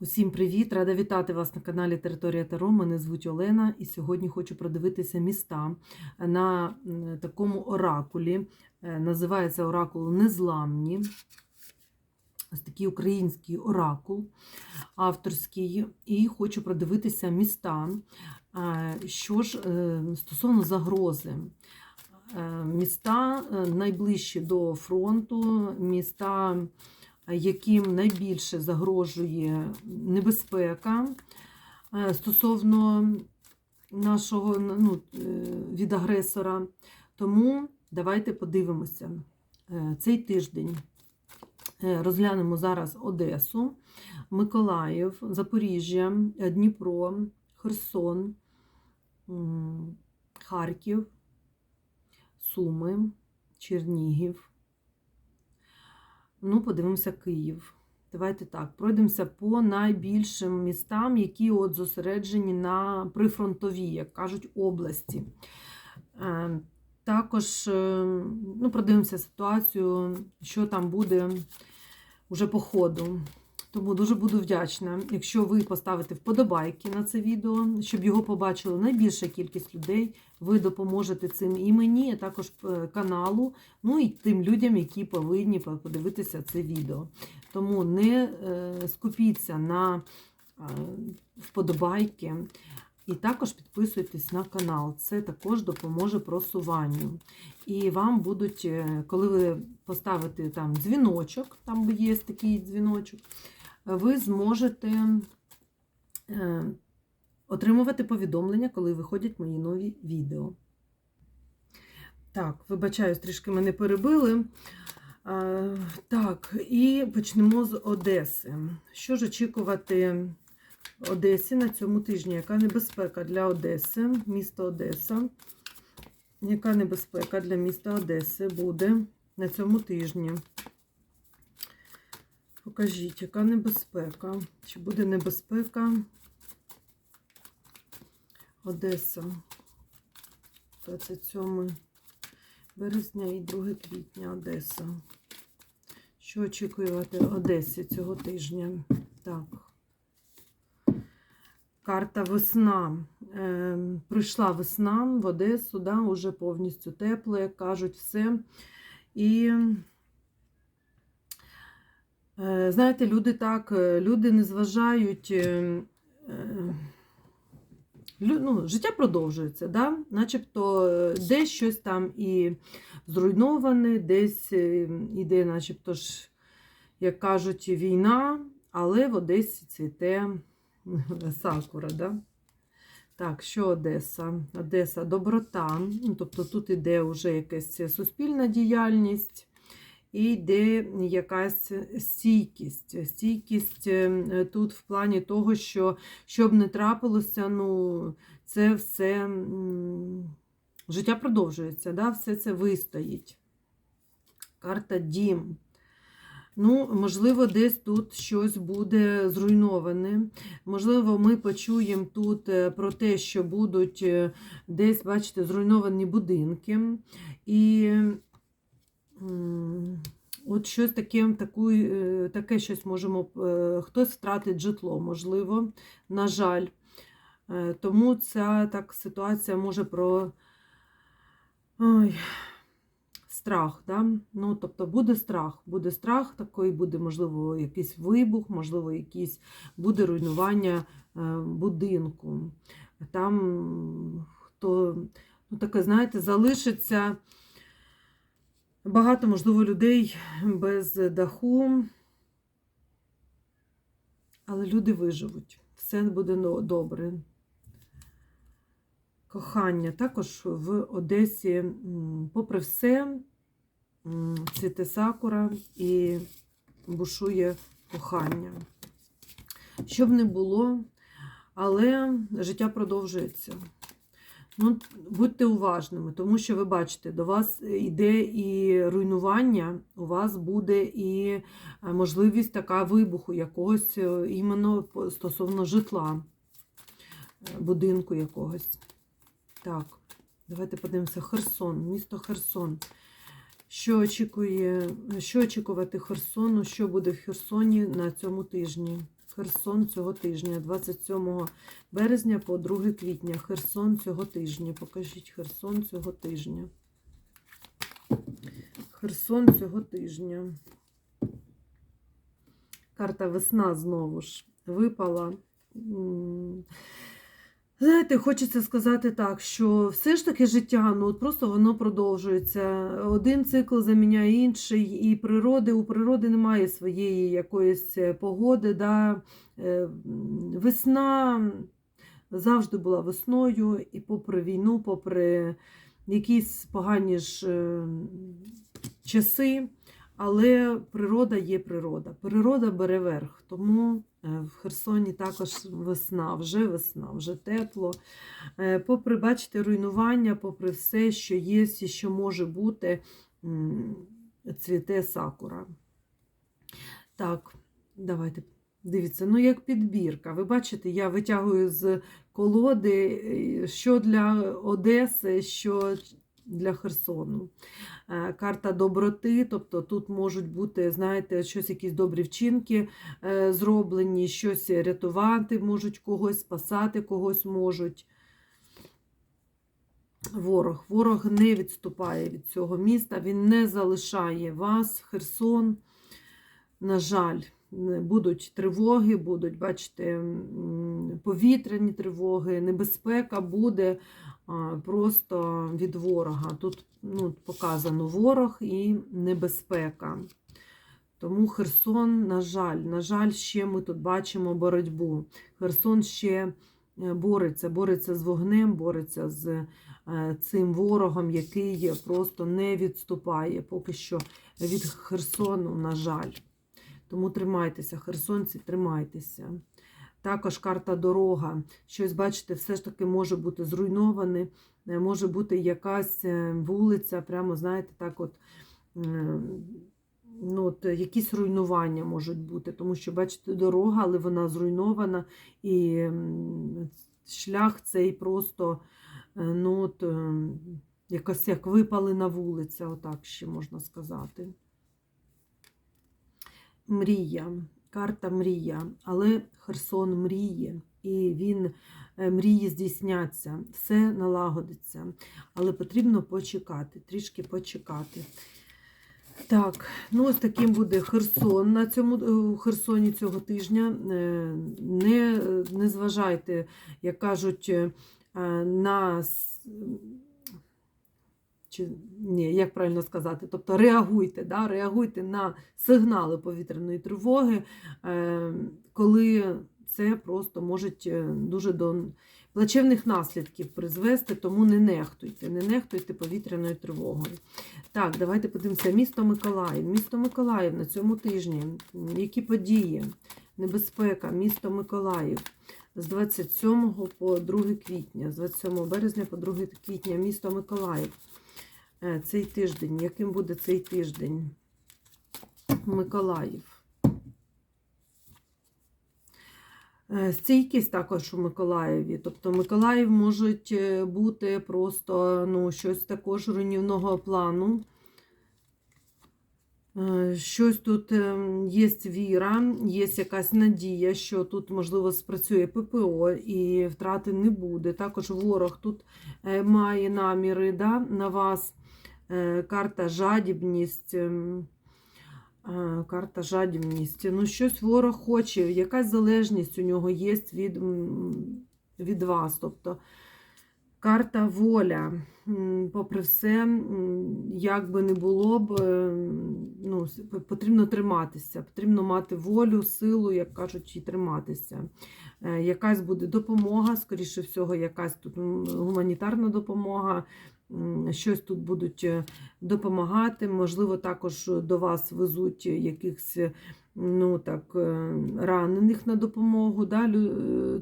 Усім привіт! Рада вітати вас на каналі Територія Таро. Мене звуть Олена, і сьогодні хочу продивитися міста на такому оракулі. Е, Називається оракул Незламні. Ось такий український оракул авторський. І хочу продивитися міста. Е, Що ж е, стосовно загрози. Міста найближчі до фронту, міста яким найбільше загрожує небезпека е, стосовно нашого ну, е, від агресора. Тому давайте подивимося Е, цей тиждень. Розглянемо зараз Одесу, Миколаїв, Запоріжжя, Дніпро, Херсон, Харків, Суми, Чернігів. Ну, подивимося Київ. Давайте так, пройдемося по найбільшим містам, які от зосереджені на прифронтовій, як кажуть, області. Е, Також е, ну, продивимося ситуацію, що там буде уже по ходу. Тому дуже буду вдячна, якщо ви поставите вподобайки на це відео, щоб його побачила найбільша кількість людей. Ви допоможете цим і мені, а також е, каналу, ну і тим людям, які повинні подивитися це відео. Тому не е, скупіться на е, вподобайки. І також підписуйтесь на канал. Це також допоможе просуванню. І вам будуть, коли ви поставите там дзвіночок, там є такий дзвіночок, ви зможете е, отримувати повідомлення, коли виходять мої нові відео. Так, вибачаюсь, трішки мене перебили. Е, Так, і почнемо з Одеси. Що ж очікувати Одесі на цьому тижні? Яка небезпека для Одеси, міста Одеса? Яка небезпека для міста Одеси буде на цьому тижні? Покажіть, яка небезпека? Чи буде небезпека Одеса? 27 березня і 2 квітня Одеса. Що очікувати Одесі цього тижня? Так. Карта весна. Е, прийшла весна в Одесу, да, уже повністю тепло, як кажуть, все. І, знаєте, люди так, е, люди не зважають. Е, е, ну, життя продовжується, да? начебто е, десь щось там і зруйноване, десь е, іде, начебто ж, як кажуть, війна, але в Одесі цвіте сакура. Да? Так, що Одеса? Одеса доброта. Ну, тобто тут іде вже якась суспільна діяльність. І йде якась стійкість. Стійкість е, тут в плані того, що щоб не трапилося, ну, це все життя продовжується, да? все це вистоїть. Карта дім. Ну, можливо, десь тут щось буде зруйноване. Можливо, ми почуємо тут е, про те, що будуть е, десь, бачите, зруйновані будинки. І от щось таке, таку, е, таке щось можемо, е, хтось втратить житло, можливо, на жаль. Е, Тому ця так ситуація може про ой, страх. Да? Ну, тобто буде страх, буде страх такий, буде, можливо, якийсь вибух, можливо, якийсь буде руйнування будинку. Там хто, ну таке, знаєте, залишиться багато, можливо, людей без даху, але люди виживуть. Все буде добре. Кохання також в Одесі, попри все, цвіте сакура і бушує кохання. Щоб не було, але життя продовжується. Ну, будьте уважними, тому що ви бачите, до вас йде і руйнування, у вас буде і е, можливість така вибуху якогось е, іменно стосовно житла, е, будинку якогось. Так, давайте подивимося. Херсон, місто Херсон. Що очікує, що очікувати Херсону? Що буде в Херсоні на цьому тижні? Херсон цього тижня, 27 березня по 2 квітня. Херсон цього тижня. Покажіть Херсон цього тижня. Херсон цього тижня. Карта весна знову ж випала. Знаєте, хочеться сказати так, що все ж таки життя, ну от просто воно продовжується. Один цикл заміняє інший, і природи у природи немає своєї якоїсь е, погоди. Да? Е, Весна завжди була весною, і попри війну, попри якісь погані ж е, часи, але природа є природа. Природа бере верх. Тому е, в Херсоні також весна, вже весна, вже тепло. Е, Попри, бачите, руйнування, попри все, що є і що може бути, цвіте сакура. Так, давайте. Дивіться, ну як підбірка. Ви бачите, я витягую з колоди, е, що для Одеси, що для Херсону. Е, Карта доброти, тобто тут можуть бути, знаєте, щось, якісь добрі вчинки е, зроблені, щось рятувати можуть когось, спасати когось можуть. Ворог. Ворог не відступає від цього міста, він не залишає вас, Херсон. На жаль, будуть тривоги, будуть, бачите, повітряні тривоги, небезпека буде просто від ворога. Тут ну, показано ворог і небезпека. Тому Херсон, на жаль, на жаль, ще ми тут бачимо боротьбу. Херсон ще е, бореться, бореться з вогнем, бореться з е, цим ворогом, який просто не відступає поки що від Херсону, на жаль. Тому тримайтеся, херсонці, тримайтеся. Також карта дорога. Щось, бачите, все ж таки може бути зруйноване, е, може бути якась е, вулиця, прямо, знаєте, так от. е, Ну, от якісь руйнування можуть бути, тому що, бачите, дорога, але вона зруйнована, і шлях цей просто ну, от, якось як випалена вулиця, отак ще можна сказати. Мрія, карта мрія, але Херсон мріє, і він е, мрії здійсняться, все налагодиться, але потрібно почекати, трішки почекати. Так, ну ось таким буде Херсон на цьому е, у Херсоні цього тижня. Е, Не, не зважайте, як кажуть, на чи ні, як правильно сказати, тобто реагуйте, да, реагуйте на сигнали повітряної тривоги, е, коли це просто може дуже до плачевних наслідків призвести, тому не нехтуйте, не нехтуйте повітряною тривогою. Так, давайте подивимося. Місто Миколаїв. Місто Миколаїв на цьому тижні. Які події? Небезпека, місто Миколаїв. З 27 по 2 квітня, з 27 березня по 2 квітня, місто Миколаїв. Е, Цей тиждень. Яким буде цей тиждень? Миколаїв. Е, Стійкість також у Миколаєві. Тобто Миколаїв можуть е, бути просто ну, щось також руйнівного плану. Щось тут ем, є віра, є якась надія, що тут, можливо, спрацює ППО і втрати не буде. Також ворог тут має наміри да, на вас. Е, Карта жадібність. ем, е, Карта жадібність. Ну, щось ворог хоче, якась залежність у нього є від, від вас. Тобто карта воля. Попри все, як би не було б, е, ну, потрібно триматися, потрібно мати волю, силу, як кажуть, і триматися. Якась буде допомога, скоріше всього, якась тут гуманітарна допомога. Щось тут будуть е, допомагати. Можливо, також до вас везуть якихось ну, так, е, ранених на допомогу, да,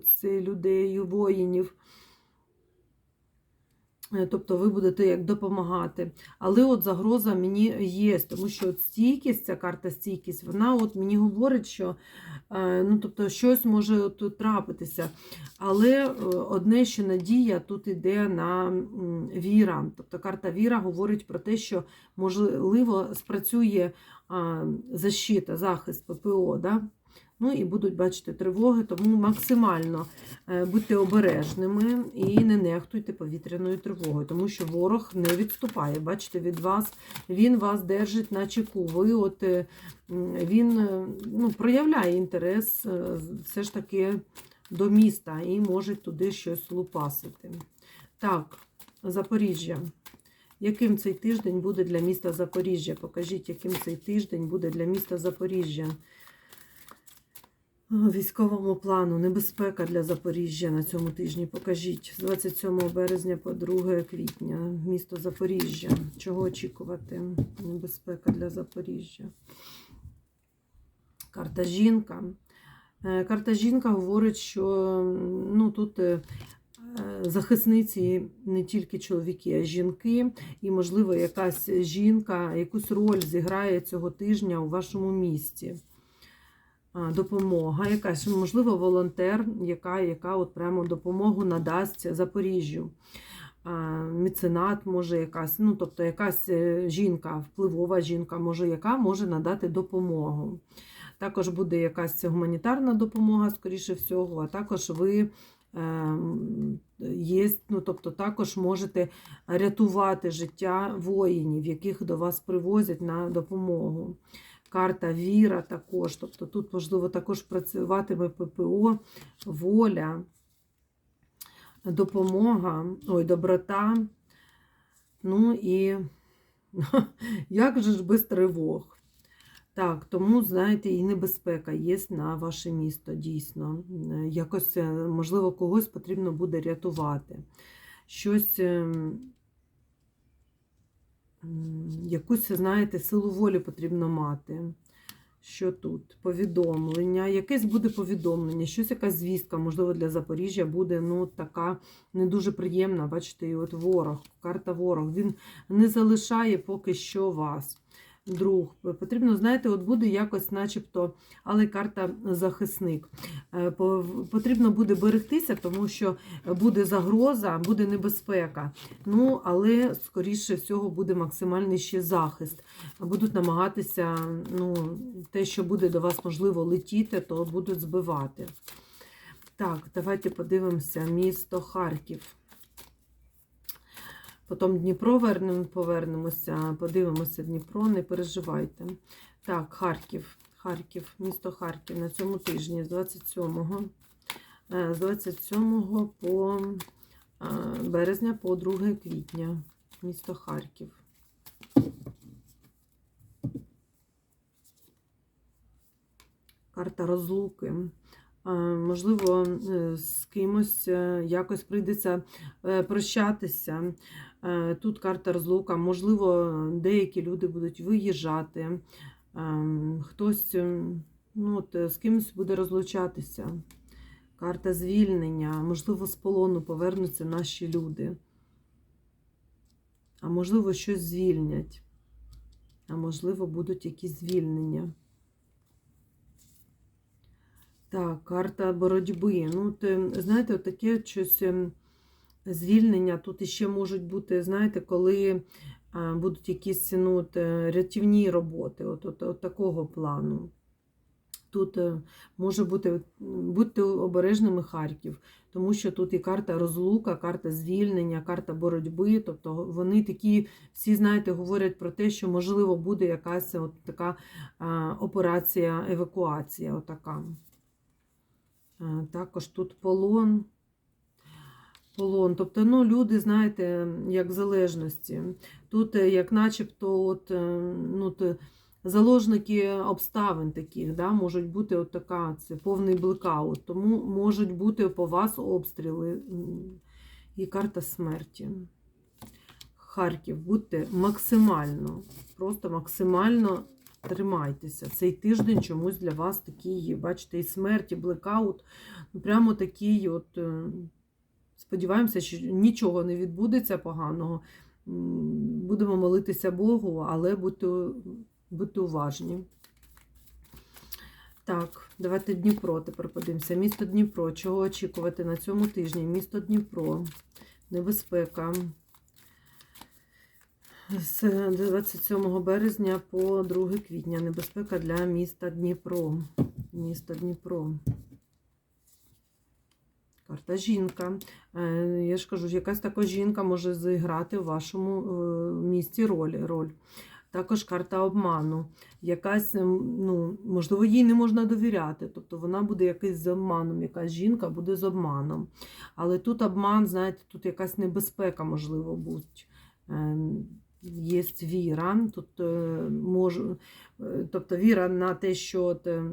це людей, воїнів. Е, Тобто ви будете як допомагати. Але от загроза мені є, тому що от стійкість, ця карта стійкість, вона от мені говорить, що е, ну, тобто, щось може тут трапитися. Але е, одне, що надія тут йде на віра. Тобто карта віра говорить про те, що можливо спрацює защита, захист ППО. Да? Ну і будуть бачити тривоги, тому максимально е, будьте обережними і не нехтуйте повітряною тривогою, тому що ворог не відступає. Бачите, від вас він вас держить на чеку. Ви от е, він е, ну, проявляє інтерес все ж таки до міста і може туди щось лупасити. Так, Запоріжжя. Яким цей тиждень буде для міста Запоріжжя? Покажіть, яким цей тиждень буде для міста Запоріжжя. Військовому плану небезпека для Запоріжжя на цьому тижні. Покажіть з 27 березня по 2 квітня. Місто Запоріжжя. Чого очікувати? Небезпека для Запоріжжя. Карта жінка. Е, Карта жінка говорить, що ну, тут е, захисниці не тільки чоловіки, а жінки. І, можливо, якась жінка якусь роль зіграє цього тижня у вашому місті. Допомога, якась, можливо, волонтер, яка, яка от прямо допомогу надасть Запоріжжю. Міценат може якась, ну тобто якась е, жінка, впливова жінка, може, яка може надати допомогу. Також буде якась гуманітарна допомога, скоріше всього, а також ви є, ну, тобто також можете рятувати життя воїнів, яких до вас привозять на допомогу. Карта віра також, тобто тут, можливо, також працюватиме ППО, воля, допомога, ой, доброта. Ну і як же ж без тривог? Так, тому, знаєте, і небезпека є на ваше місто, дійсно. Е, Якось, е, можливо, когось потрібно буде рятувати. Щось, ем, якусь, знаєте, силу волі потрібно мати. Що тут? Повідомлення. Якесь буде повідомлення, щось якась звістка, можливо, для Запоріжжя буде ну, така не дуже приємна. Бачите, і от ворог, карта ворог. Він не залишає поки що вас друг. Потрібно, знаєте, от буде якось, начебто, але карта захисник. Е, Потрібно буде берегтися, тому що буде загроза, буде небезпека. Ну, але, скоріше всього, буде максимальний ще захист. Будуть намагатися, ну, те, що буде до вас можливо летіти, то будуть збивати. Так, давайте подивимося. Місто Харків. Потім Дніпро вернемо, повернемося, подивимося Дніпро, не переживайте. Так, Харків. Харків, місто Харків на цьому тижні з 27 е, з 27 по е, березня по 2 квітня. Місто Харків. Карта розлуки. Е, Можливо, з кимось якось прийдеться прощатися. Е, Тут карта розлука. Можливо, деякі люди будуть виїжджати, ем, хтось ем, ну, от, е, з кимось буде розлучатися. Карта звільнення. Можливо, з полону повернуться наші люди. А можливо, щось звільнять. А можливо, будуть якісь звільнення. Так, карта боротьби. Ну, от, е, знаєте, от таке щось ем, звільнення. Тут іще можуть бути, знаєте, коли будуть якісь ну, е, рятівні роботи, от, от, от такого плану. Тут е, може бути, будьте обережними Харків, тому що тут і карта розлука, карта звільнення, карта боротьби. Тобто вони такі, всі, знаєте, говорять про те, що можливо буде якась от така операція, евакуація. Отака. Також тут полон. Полон. Тобто, ну, люди, знаєте, як в залежності. Тут, е, як начебто, от, е, ну, заложники обставин таких, да, можуть бути от така, це повний блекаут. Тому можуть бути по вас обстріли і карта смерті. Харків, будьте максимально, просто максимально тримайтеся. Цей тиждень чомусь для вас такий є. Бачите, і смерть, і блекаут. Ну, прямо такий от. Сподіваємося, що нічого не відбудеться поганого. Будемо молитися Богу, але будьте, будьте уважні. Так, давайте Дніпро тепер подивимося. Місто Дніпро. Чого очікувати на цьому тижні? Місто Дніпро. Небезпека. З 27 березня по 2 квітня. Небезпека для міста Дніпро. Місто Дніпро. Карта жінка. Е, Я ж кажу, якась така жінка може зіграти в вашому е, місті роль. роль. Також карта обману. Якась, ем, ну, можливо, їй не можна довіряти. Тобто вона буде якась з обманом, якась жінка буде з обманом. Але тут обман, знаєте, тут якась небезпека, можливо, бути. Є віра, тут е, можу, е, тобто віра на те, що е,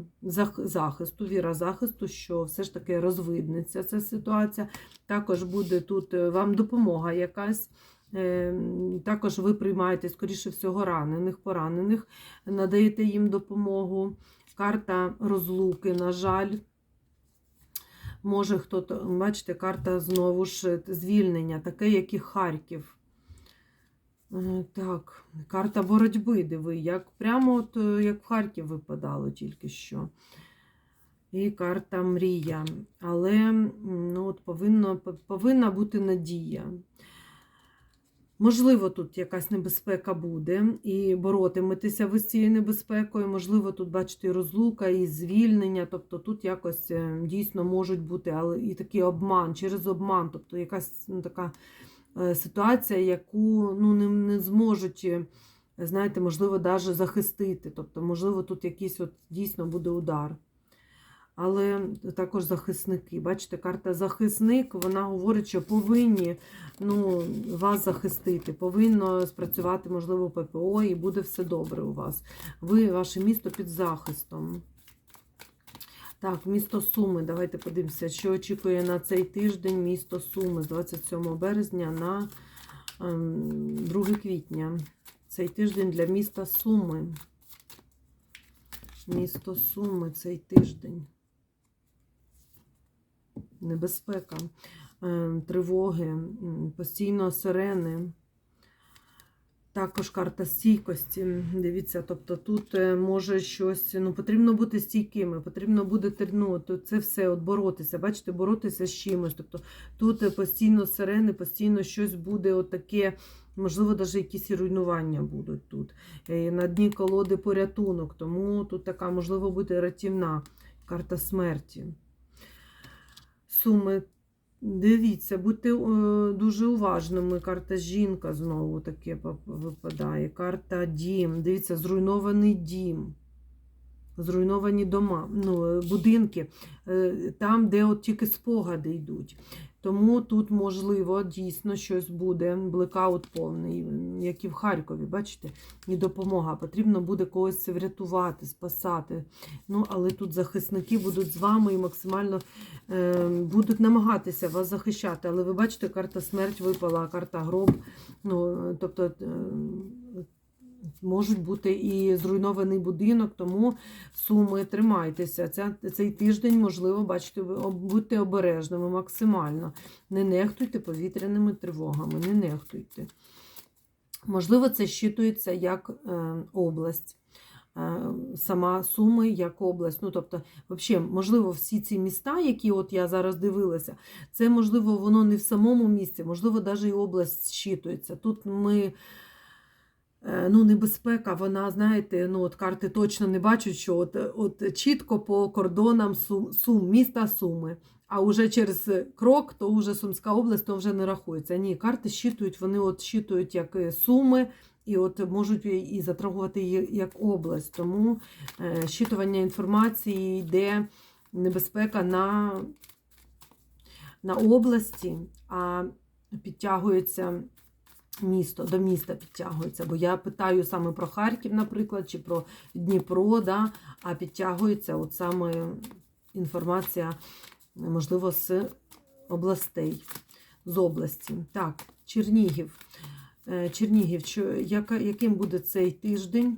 захисту, віра захисту, що все ж таки розвиднеться ця ситуація. Також буде тут вам допомога якась. Також ви приймаєте, скоріше всього, ранених, поранених, надаєте їм допомогу. Карта розлуки, на жаль. Може хто-то, бачите, карта знову ж звільнення, таке, як і Харків. Е, Так, карта боротьби, диви, як прямо от, е, як в Харків випадало тільки що. І карта мрія. Але ну, от повинно, повинна бути надія. Можливо, тут якась небезпека буде, і боротиметеся ви з цією небезпекою. Можливо, тут, бачите, і розлука, і звільнення. Тобто тут якось е, дійсно можуть бути, але і такий обман, через обман, тобто якась ну, така ситуація, яку ну, не, не зможуть, е, знаєте, можливо, навіть захистити. Тобто, можливо, тут якийсь от дійсно буде удар. Але також захисники. Бачите, карта захисник, вона говорить, що повинні ну, вас захистити, повинно спрацювати, можливо, ППО, і буде все добре у вас. Ви, ваше місто під захистом. Так, місто Суми. Давайте подивимося, що очікує на цей тиждень місто Суми з 27 березня на ем, 2 квітня. Цей тиждень для міста Суми. Місто Суми цей тиждень. Небезпека, е, тривоги, постійно сирени. Також карта стійкості. Дивіться, тобто тут е, може щось, ну потрібно бути стійкими, потрібно буде ну, це все от боротися. Бачите, боротися з чимось. Тобто тут е, постійно сирени, постійно щось буде отаке, можливо, навіть якісь і руйнування будуть тут. Е, На дні колоди порятунок, тому тут така, можливо, буде рятівна карта смерті. Суми. Дивіться, будьте е, дуже уважними. Карта жінка знову таке випадає. Карта дім. Дивіться, зруйнований дім. Зруйновані дома, ну, е, будинки, е, там, де от тільки спогади йдуть. Тому тут, можливо, дійсно щось буде. Блекаут повний, як і в Харкові, бачите, і допомога. Потрібно буде когось врятувати, спасати. Ну, але тут захисники будуть з вами і максимально е, будуть намагатися вас захищати. Але ви бачите, карта смерть випала, карта гроб. Ну, тобто е, можуть бути і зруйнований будинок, тому суми тримайтеся. Ця, цей тиждень, можливо, бачите, будьте обережними максимально. Не нехтуйте повітряними тривогами, не нехтуйте. Можливо, це щитується як е, область. е, Сама Суми як область. Ну, тобто, взагалі, можливо, всі ці міста, які от я зараз дивилася, це можливо, воно не в самому місці, можливо, навіть і область щитується. Тут ми. Е, Ну, небезпека, вона, знаєте, ну, от карти точно не бачать, що от, от чітко по кордонам Сум, Сум, міста Суми. А вже через крок, то вже Сумська область, то вже не рахується. Ні, карти щитують, вони от щитують як Суми, і от можуть і затрагувати її як область. Тому е, щитування інформації йде небезпека на, на області, а підтягується місто, до міста підтягується. Бо я питаю саме про Харків, наприклад, чи про Дніпро, да, а підтягується от саме інформація, можливо, з областей, з області. Так, Чернігів. Е, Чернігів, яким буде цей тиждень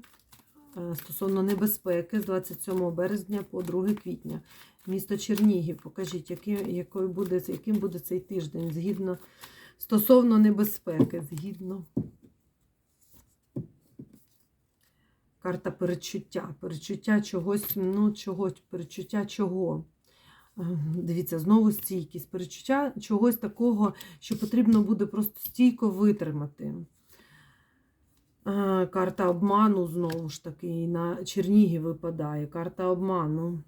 е, стосовно небезпеки з 27 березня по 2 квітня? Місто Чернігів, покажіть, який, який буде, яким буде цей тиждень згідно стосовно небезпеки, згідно. Карта перечуття. Перечуття чогось, ну, чогось, перечуття чого. Ем, Дивіться, знову стійкість, перечуття чогось такого, що потрібно буде просто стійко витримати. Е, Карта обману знову ж таки, на Чернігі випадає. Карта обману.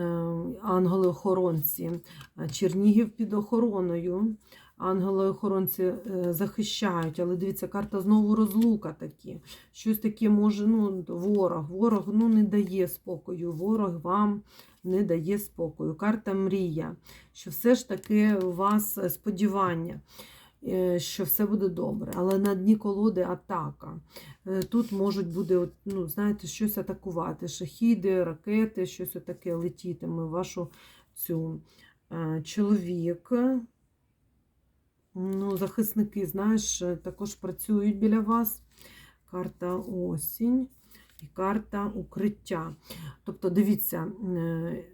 Е, ангели-охоронці, е, Чернігів під охороною. Ангели-охоронці е, захищають, але дивіться, карта знову розлука такі. Щось таке може, ну, ворог. Ворог ну, не дає спокою. Ворог вам не дає спокою. Карта мрія, що все ж таки у вас сподівання, е, що все буде добре. Але на дні колоди атака. Е, Тут можуть буде, ну, знаєте, щось атакувати. Шахіди, ракети, щось таке летітиме вашу цю е, чоловік. Ну, захисники, знаєш, е, також працюють біля вас. Карта осінь і карта укриття. Тобто, дивіться, е,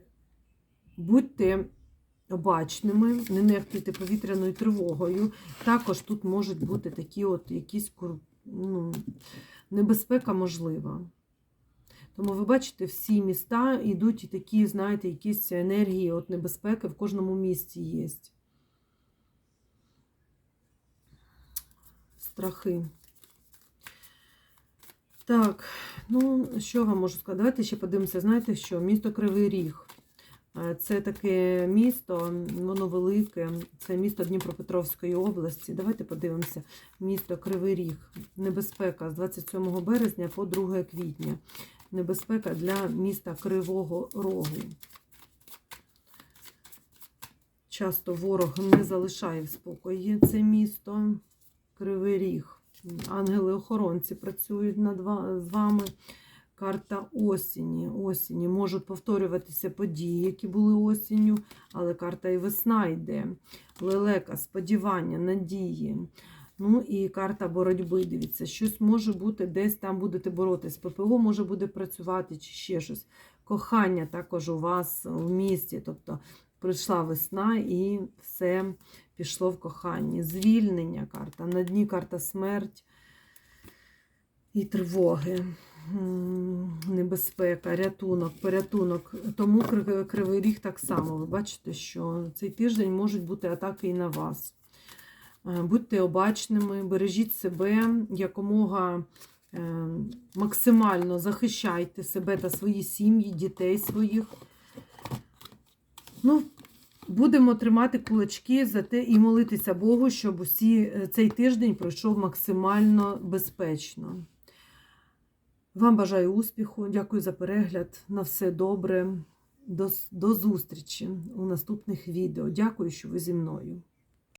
будьте обачними, не нехтуйте повітряною тривогою. Також тут можуть бути такі от якісь ну, небезпека можлива. Тому ви бачите, всі міста йдуть і такі, знаєте, якісь енергії от небезпеки в кожному місті є. Страхи. Так, ну що вам можу сказати? Давайте ще подивимося. Знаєте що? Місто Кривий Ріг. Е, Це таке місто, воно велике, це місто Дніпропетровської області. Давайте подивимося. Місто Кривий Ріг. Небезпека з 27 березня по 2 квітня. Небезпека для міста Кривого Рогу. Часто ворог не залишає в спокої це місто. Кривий Ріг. Ангели-охоронці працюють над вами. Карта осені. Осені. Можуть повторюватися події, які були осінню, але карта і весна йде. Лелека, сподівання, надії. Ну і карта боротьби. Дивіться, щось може бути, десь там будете боротись. ППО може буде працювати чи ще щось. Кохання також у вас в місті. Тобто прийшла весна і все пішло в коханні. Звільнення карта. На дні карта смерть і тривоги. Небезпека, рятунок, порятунок. Тому Кривий Ріг так само. Ви бачите, що цей тиждень можуть бути атаки і на вас. Е, Будьте обачними, бережіть себе якомога е, максимально захищайте себе та свої сім'ї, дітей своїх. Ну, будемо тримати кулачки за те і молитися Богу, щоб усі е, цей тиждень пройшов максимально безпечно. Вам бажаю успіху, дякую за перегляд. На все добре. До, до зустрічі у наступних відео. Дякую, що ви зі мною.